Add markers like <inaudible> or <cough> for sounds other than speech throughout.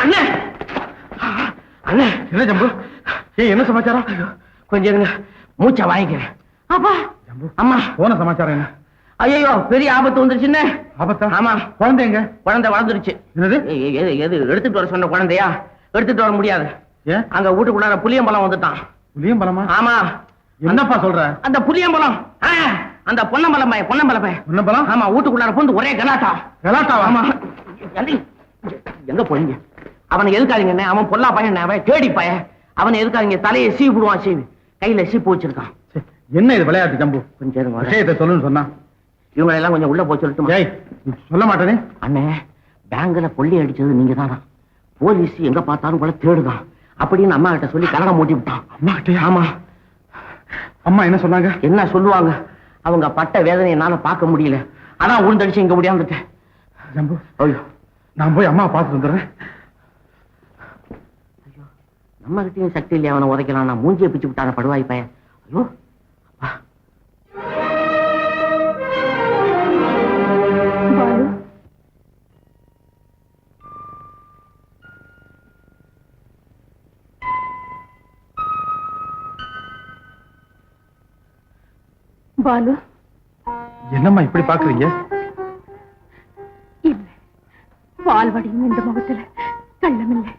அண்ணே. அண்ணே என்ன ஜம்பு? ஏய் என்ன சமாச்சாரம்? கொஞ்சம் இருங்க. மூச்சை வாங்கிக்கிறேன். அப்பா. ஜம்பு அம்மா. போன சமாச்சாரம் என்ன? ஐயோ பெரிய ஆபத்து வந்துருச்சுன்னு ஆபத்தா? ஆமா. குழந்தை எங்க? குழந்தை வளர்ந்துருச்சு. என்னது? எது எது எடுத்துட்டு வர சொன்ன குழந்தையா? எடுத்துட்டு வர முடியாது. அங்க வீட்டுக்குள்ளார புளியம்பழம் வந்துட்டான். புளியம் பழமா ஆமா. என்னப்பா சொல்ற? அந்த புளியம்பழம். அந்த பொன்னம்பலம் பையன் பொன்னம்பலம் பையன். என்ன பழம் ஆமா வீட்டுக்குள்ளார பூந்து ஒரே கலாட்டா. கலாட்டாவா? ஆமா. எங்க போறீங்க அவனை எதுக்காதீங்க அவன் பொல்லா பையன் அவன் கேடி பையன். அவனை எதுக்காதீங்க? தலையை சீ விடுவான் சீவு. கையில சீப்பு வச்சிருக்கான். என்ன இது விளையாட்டு ஜம்பு? கொஞ்சம். விஷயத்தை சொல்லுன்னு சொன்னா. இவங்களை எல்லாம் கொஞ்சம் உள்ள போய் சொல்லட்டுமா? சொல்ல மாட்டேனே. அண்ணே பேங்க்ல கொள்ளை அடிச்சது நீங்க தானா போலீஸ் எங்க பார்த்தாலும் கூட தேடுதான். அப்படின்னு அம்மா கிட்ட சொல்லி கலகம் மூட்டி விட்டான். அம்மா கிட்டயா? ஆமா. அம்மா என்ன சொன்னாங்க? என்ன சொல்லுவாங்க? அவங்க பட்ட வேதனை என்னால பார்க்க முடியல. அதான் உளுந்தடிச்சு இங்க முடியாந்துட்டேன் ஜம்பு ஐயோ. நான் போய் அம்மா பார்த்துட்டு வந்துடுறேன். நம்ம கிட்டயும் சக்தி இல்லையா? அவனை உதைக்கலாம் நான் மூஞ்சியை பிச்சு விட்டான படுவாய் பையன். ஐயோ அப்பா. பாலு. பாலு. என்னம்மா இப்படி பாக்குறீங்க இல்ல. பால் வடியும் இந்த முகத்துல கள்ளமில்லை.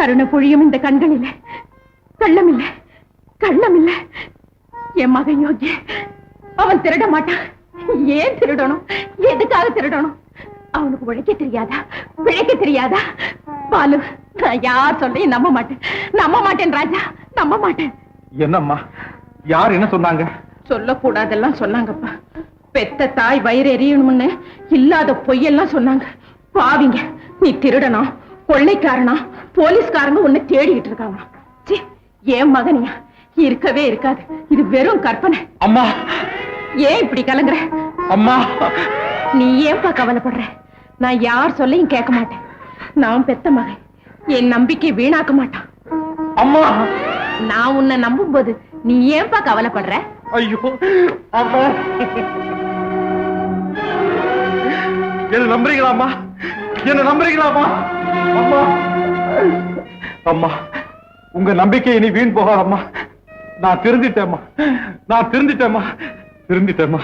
கருணை பொழியும் இந்த கண்களில. கள்ளமில்லை. கள்ளமில்லை. என் மகன் யோகிய அவன் திருட மாட்டான். ஏன் திருடணும்? எதுக்காக திருடணும்? அவனுக்கு உழைக்க தெரியாதா? பிழைக்க தெரியாதா? பாலு நான் யார் சொல்லையும் நம்ப மாட்டேன். நம்ப மாட்டேன் ராஜா. நம்ப மாட்டேன். என்னம்மா? யார் என்ன சொன்னாங்க? சொல்லக்கூடாதெல்லாம் சொன்னாங்கப்பா. பெத்த தாய் வயிறு எரியணும்னு இல்லாத பொய்யெல்லாம் சொன்னாங்க. பாவிங்க நீ திருடனா கொள்ளைக்காரனா? போலீஸ்காரங்க உன்னை தேடிக்கிட்டு இருக்காங்க ச்சீ, என் மகனியா? இருக்கவே இருக்காது. இது வெறும் கற்பனை. அம்மா. ஏன் இப்படி கலங்குற? அம்மா. நீ ஏன்பா கவலைப்படுற? நான் யார் சொல்லையும் கேட்க மாட்டேன். நான் பெத்த மகன். என் நம்பிக்கை வீணாக்க மாட்டான். அம்மா. நான் உன்னை நம்பும்போது நீ ஏன்பா கவலைப்படுற? ஐயோ அம்மா. என்ன நம்புறீங்களாம்மா என்ன நம்புறீங்களாம்மா அம்மா. அம்மா உங்க நம்பிக்கை இனி வீண் போகாதம்மா நான் திருந்திட்டேம்மா நான் திருந்திட்டேம்மா திருந்திட்டேம்மா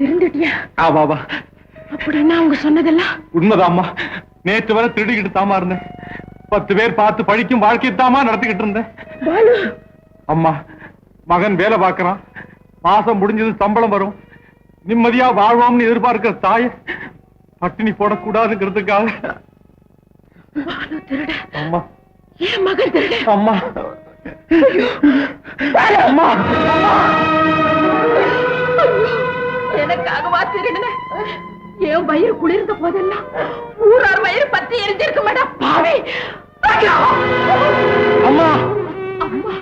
திருந்துட்டியா? ஆமாவா அப்படின்னா அவங்க சொன்னதெல்லாம்? உண்மைதாம்மா நேற்று வரை திருடிக்கிட்டு தாமா இருந்தேன். பத்து பேர் பார்த்து பழிக்கும் வாழ்க்கையை தாமா நடத்திக்கிட்டு இருந்தேன். அம்மா மகன் வேலை பார்க்கறான். மாசம் முடிஞ்சது சம்பளம் வரும். நிம்மதியா வாழ்வோம்னு எதிர்பார்க்கிற தாய் பட்டினி போடக்கூடாதுங்கிறதுக்காக பாலு திருட. அம்மா. என் மகன் திருட? அம்மா. அம்மா. எனக்காகவா திருடுன? என் வயிறு குளிர்ந்த போதெல்லாம் ஊரார் வயிறு பத்தி எரிஞ்சிருக்க மாட்டா. பாவி! அம்மா. அம்மா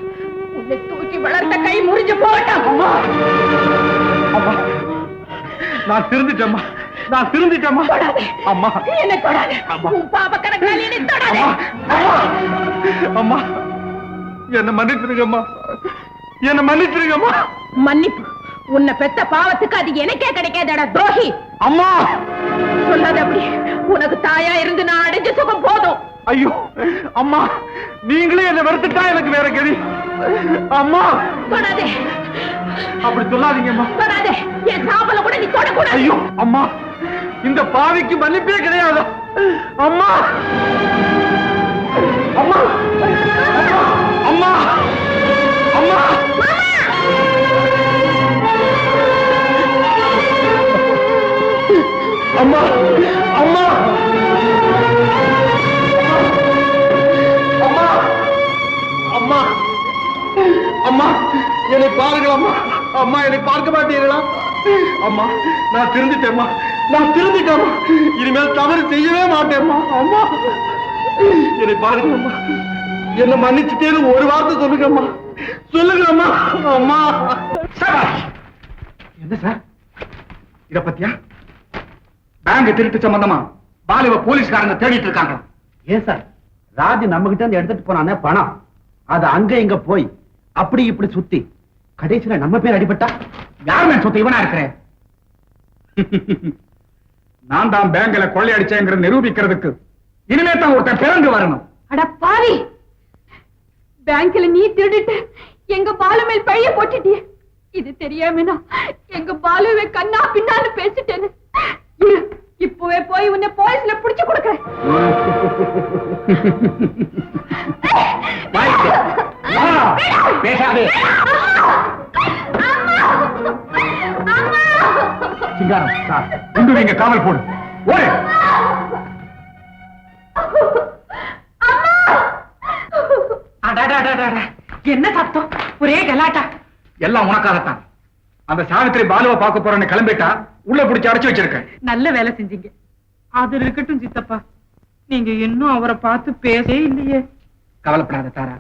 உன்னை தூக்கி வளர்த்த கை முறிஞ்சு போட்டான் அம்மா. அம்மா. நான் திருந்திட்டேம்மா. நான் திருந்திட்டேம்மா. தொடாதே. அம்மா. என்ன தொடாத. உன் பாப கணக்கால் என்னை தொடாதே. அம்மா. என்ன மன்னிச்சிருங்கம்மா. என்ன மன்னிச்சிருங்கம்மா. மன்னிப்பு. உன்னை பெத்த பாவத்துக்கு அது எனக்கே கிடைக்காதடா துரோகி. அம்மா. சொல்லாத அப்படி. உனக்கு தாயா இருந்து நான் அடைஞ்ச சுகம் போதும். ஐயோ. அம்மா. நீங்களே என்ன வெறுத்துட்டா எனக்கு வேற கதி. அம்மா. தொடாதே. அப்படி சொல்லாதீங்கம்மா. தொடாதே. என் சாம்பல கூட நீ தொடக்கூடாது. ஐயோ. அம்மா. இந்த பாவிக்கு மன்னிப்பே கிடையாது. அம்மா! அம்மா! அம்மா! அம்மா! அம்மா! அம்மா! அம்மா! அம்மா! அம்மா! என்னை பாருங்கள் அம்மா! அம்மா என்னை பார்க்க மாட்டீர்களா? அம்மா நான் திருந்திட்டேம்மா நான் திருந்திட்டேன் இனிமேல் தவறு செய்யவே மாட்டேம்மா. அம்மா. என்னை பாருங்க அம்மா. என்ன மன்னிச்சுட்டேன்னு ஒரு வார்த்தை சொல்லுங்கம்மா. சொல்லுங்கம்மா அம்மா. என்ன சார்? இத பத்தியா? பேங்க் திருட்டு சம்பந்தமா? பாலிவ போலீஸ்காரங்க தேடிட்டு இருக்காங்க ஏன் சார்? ராஜி நம்ம கிட்ட இருந்து எடுத்துட்டு போனானே பணம். அது அங்க இங்க போய் அப்படி இப்படி சுத்தி கடைசியில நம்ம பேர் அடிபட்டா? யார் நான் சொத்து இவனா இருக்கிறேன்? <laughs> நான் தான் பேங்க்ல கொள்ளையடிச்சேங்கிற நிரூபிக்கிறதுக்கு இனிமே தான் ஒருத்தன் பிறந்து வரணும். அட பாவி! பேங்க்ல நீ திருடிட்டு எங்க பாலு மேல் பழிய போட்டுட்டிய? இது தெரியாம நான் எங்க பாலுவை கண்ணா பின்னான்னு பேசிட்டேன்னு? இப்பவே போய் உன்னை போலீஸ்ல புடிச்சு கொடுக்கறேன். பேசாதே. சிங்காரம் சார் உண்டு நீங்க காவல் போடு. ஓடு. என்ன சத்தம்? ஒரே கலாட்டா. எல்லாம் உனக்காகத்தான். அந்த சாவித்திரி பாலுவை பார்க்க போறேன்னு கிளம்பிட்டா உள்ள பிடிச்சு அடைச்சு வச்சிருக்கேன் நல்ல வேலை செஞ்சீங்க. அது இருக்கட்டும் சித்தப்பா. நீங்க இன்னும் அவரை பார்த்து பேசவே இல்லையே. கவலைப்படாத தாரா.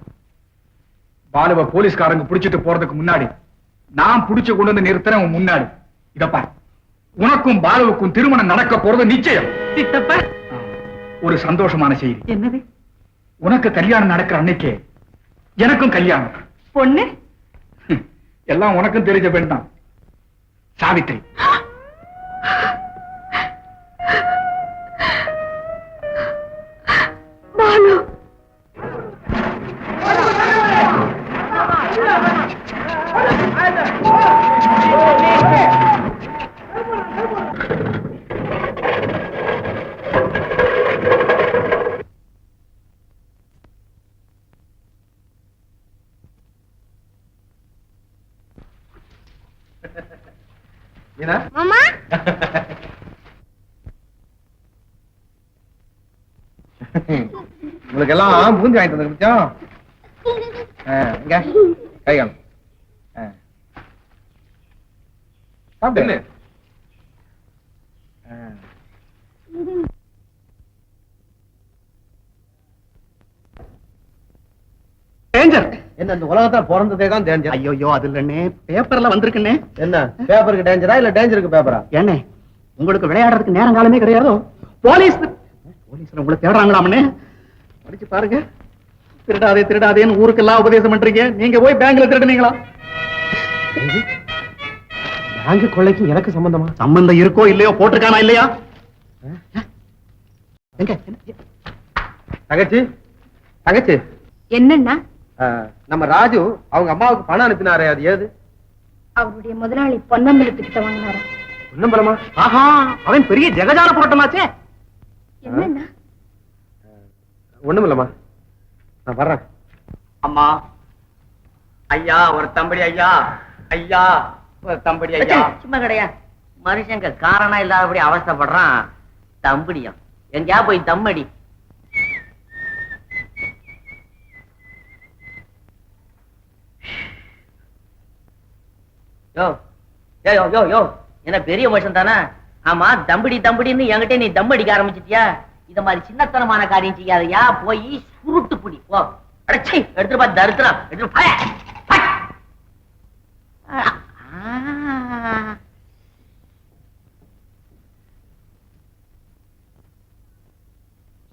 பாலுவை போலீஸ்காரங்க புடிச்சிட்டு போறதுக்கு முன்னாடி நான் புடிச்சு கொண்டு வந்து நிறுத்துறேன் முன்னாடி. இத பார். உனக்கும் பாலுவுக்கும் திருமணம் நடக்க போறது நிச்சயம். சித்தப்பா. ஒரு சந்தோஷமான செய்தி. என்னது? உனக்கு கல்யாணம் நடக்கிற அன்னைக்கே எனக்கும் கல்யாணம். பொண்ணு? எல்லாம் உனக்கும் தெரிஞ்ச பெண் தான். சாவித்திரி. உங்களுக்கு எல்லாம் பூந்தி வாங்கிட்டு வந்து மிச்சம் இங்க கை காமி. ஆ. சாப்பிடு ஆ. டேஞ்சர் என்ன இந்த உலகத்துல பிறந்ததே தான் டேஞ்சர் ஐயோ அது இல்லண்ணே பேப்பர்ல வந்திருக்குண்ணே என்ன பேப்பருக்கு டேஞ்சரா இல்ல டேஞ்சருக்கு பேப்பரா ஏண்ணே உங்களுக்கு விளையாடுறதுக்கு நேரம் காலமே கிடையாதோ? போலீஸ் போலீஸ்ல உங்களை தேடுறாங்களாமண்ணே? படிச்சு பாருங்க. திருடாதே திருடாதேன்னு ஊருக்கெல்லாம் உபதேசம் பண்றீங்க. நீங்க போய் பேங்க்ல திருடுனீங்களா? பேங்க் கொள்ளைக்கு எனக்கு சம்பந்தமா? சம்பந்தம் இருக்கோ இல்லையோ போட்டிருக்கானா இல்லையா? தங்கச்சி? தங்கச்சி? என்னன்னா நம்ம ராஜு அவங்க அம்மாவுக்கு பணம் அனுப்பினாரே அது ஏது? அவருடைய முதலாளி பொன்னம்பலத்துக்கிட்ட வாங்கினாரா. இன்னும் பலமா ஆஹா அவன் பெரிய ஜெகஜால புரட்டமாச்சே. என்னன்னா ஒண்ணும் இல்லம்மா நான் வர்றேன். அம்மா ஐயா ஒரு தம்படி ஐயா. ஐயா ஒரு தம்படி ஐயா. சும்மா கிடையாது மனுஷங்க காரணம் இல்லாதபடி அவஸ்தைப்படுறான் தம்படியா எங்கயா போய் தம்மடி யோ யோ யோ என்ன பெரிய மனுஷன் தானே? ஆமா தம்படி தம்படின்னு என்கிட்ட நீ தம் அடிக்க ஆரம்பிச்சிட்டியா? இந்த மாதிரி சின்னத்தனமான காரியம் செய்யாதயா? போய் சுருட்டு புடி போ. அடச்சி எடுத்துட்டு பா தருத்துறான் எடுத்துட்டு போய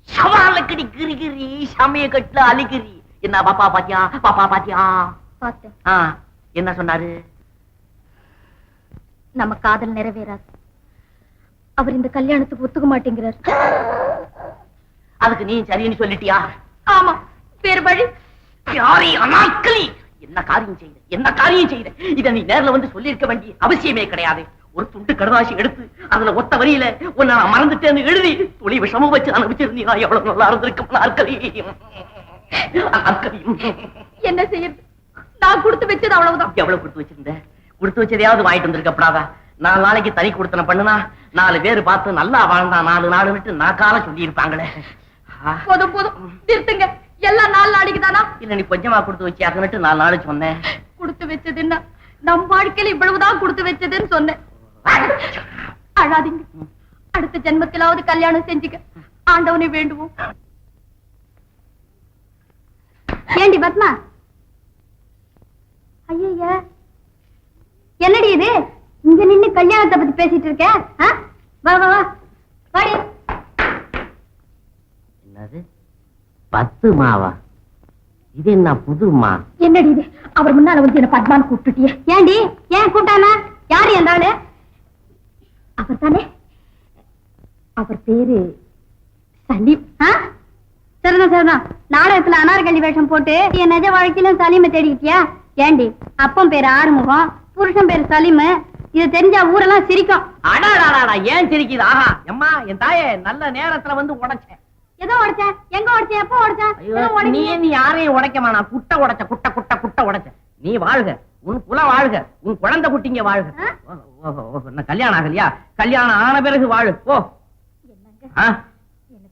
சவாலுக்கடி கிரி கிரி சமய கட்டுல அலிகிரி என்ன பாப்பா பாத்தியா? பாப்பா பாத்தியா? என்ன சொன்னாரு? நம்ம காதல் நிறைவேறாது. அவர் இந்த கல்யாணத்துக்கு ஒத்துக்க மாட்டேங்கிறார். அதுக்கு நீ சரின்னு சொல்லிட்டியா? ஆமா வேறு வழி. யாரை அனாக்களி என்ன காரியம் செய்த? என்ன காரியம் செய்த? இத நீ நேர்ல வந்து சொல்லியிருக்க வேண்டிய அவசியமே கிடையாது. ஒரு துண்டு கடதாசி எடுத்து அதுல ஒத்த வரியில உன்னை நான் மறந்துட்டேன்னு எழுதி துளி விஷமும் வச்சு அனுப்பிச்சிருந்தீங்க எவ்வளவு நல்லா இருந்திருக்கும் நாற்களி என்ன செய்யறது? நான் கொடுத்து வச்சது அவ்வளவுதான். எவ்வளவு கொடுத்து வச்சிருந்த? கொடுத்து வச்சதையாவது வாங்கிட்டு வந்திருக்கப்படாதா. நாலு நாளைக்கு தனி கொடுத்தன பண்ணுனா நாலு பேர் பார்த்து நல்லா வாழ்ந்தா நாலு நாள் விட்டு நாக்கால சொல்லி இருப்பாங்களே போதும் போதும். நிறுத்துங்க. எல்லாம் நாலு நாளைக்கு தானா? இல்ல நீ கொஞ்சமா கொடுத்து வச்சியாக்கன்னுட்டு நாலு நாள் சொன்னேன். கொடுத்து வச்சதுன்னா நம் வாழ்க்கையில இவ்வளவுதான் கொடுத்து வச்சதுன்னு சொன்னேன். அழாதீங்க. அடுத்த ஜென்மத்திலாவது கல்யாணம் செஞ்சுக்க. ஆண்டவனை வேண்டுவோம். ஏண்டி பத்மா? ஐயா என்னடி இது? இங்க நின்னு கல்யாணத்தை பத்தி பேசிட்டு இருக்க? வா வா வா. வாடி. என்னது? பத்து மாவா? இது என்ன புதுமா என்னடி இது? அவர் முன்னால வந்து என்ன பத்மான்னு கூப்பிட்டுட்டியே. ஏண்டி ஏன் கூட்டானா யாரு அந்த ஆளு? அவர் தானே? அவர் பேரு சலீம் ஆ? சரிதான் நாடகத்துல அனார்கலி வேஷம் போட்டு என் நிஜ வாழ்க்கையிலும் சலீமை தேடிக்கிட்டியா? ஏண்டி அப்பன் பேரு ஆறுமுகம். புருஷன் பேரு சலீமு. இது தெரிஞ்சா ஊரெல்லாம் சிரிக்கும். அடாடாடா ஏன் சிரிக்குது? ஆஹா எம்மா என் தாயே நல்ல நேரத்துல வந்து உடைச்சேன். எதோ உடைச்ச? எங்க உடைச்ச? எப்போ உடைச்ச? நீ யாரையும் உடைக்க வேணாம் குட்டை உடைச்ச குட்டை குட்டை குட்டை உடைச்ச நீ வாழ்க. உன் குல வாழ்க. உன் குழந்தை குட்டிங்க வாழ்க. என்ன கல்யாணம் ஆகலையா? கல்யாணம் ஆன பிறகு வாழு. ஓ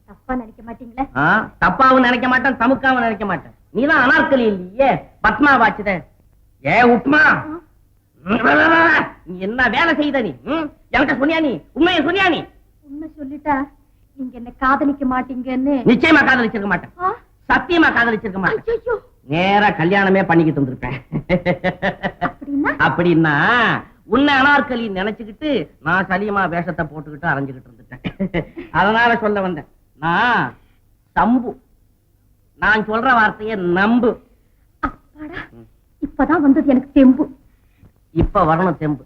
தப்பா நினைக்க மாட்டீங்களே? தப்பாவும் நினைக்க மாட்டேன் தமுக்காவும் நினைக்க மாட்டேன். நீதான் அனார்கலி இல்லையே? பத்மா வாச்சுத. ஏ உப்மா. நீ என்ன வேலை செய்த நீ? என்கிட்ட சொன்னியா நீ? உண்மையை சொன்னியா நீ? உண்மை சொல்லிட்டா நீங்க என்ன காதலிக்க மாட்டீங்கன்னு. நிச்சயமா காதலிச்சிருக்க மாட்டேன்? சத்தியமா காதலிச்சிருக்க மாட்டேன். நேரா கல்யாணமே பண்ணிக்கிட்டு இருந்திருப்பேன் அப்படின்னா? உன்னை அனார்கலி நினைச்சுக்கிட்டு நான் சலியமா வேஷத்தை போட்டுக்கிட்டு அரைஞ்சுக்கிட்டு இருந்துட்டேன். அதனால சொல்ல வந்தேன். நான் சம்பு. நான் சொல்ற வார்த்தையை நம்பு. இப்பதான் வந்தது எனக்கு தெம்பு. இப்ப வரணும் தெம்பு.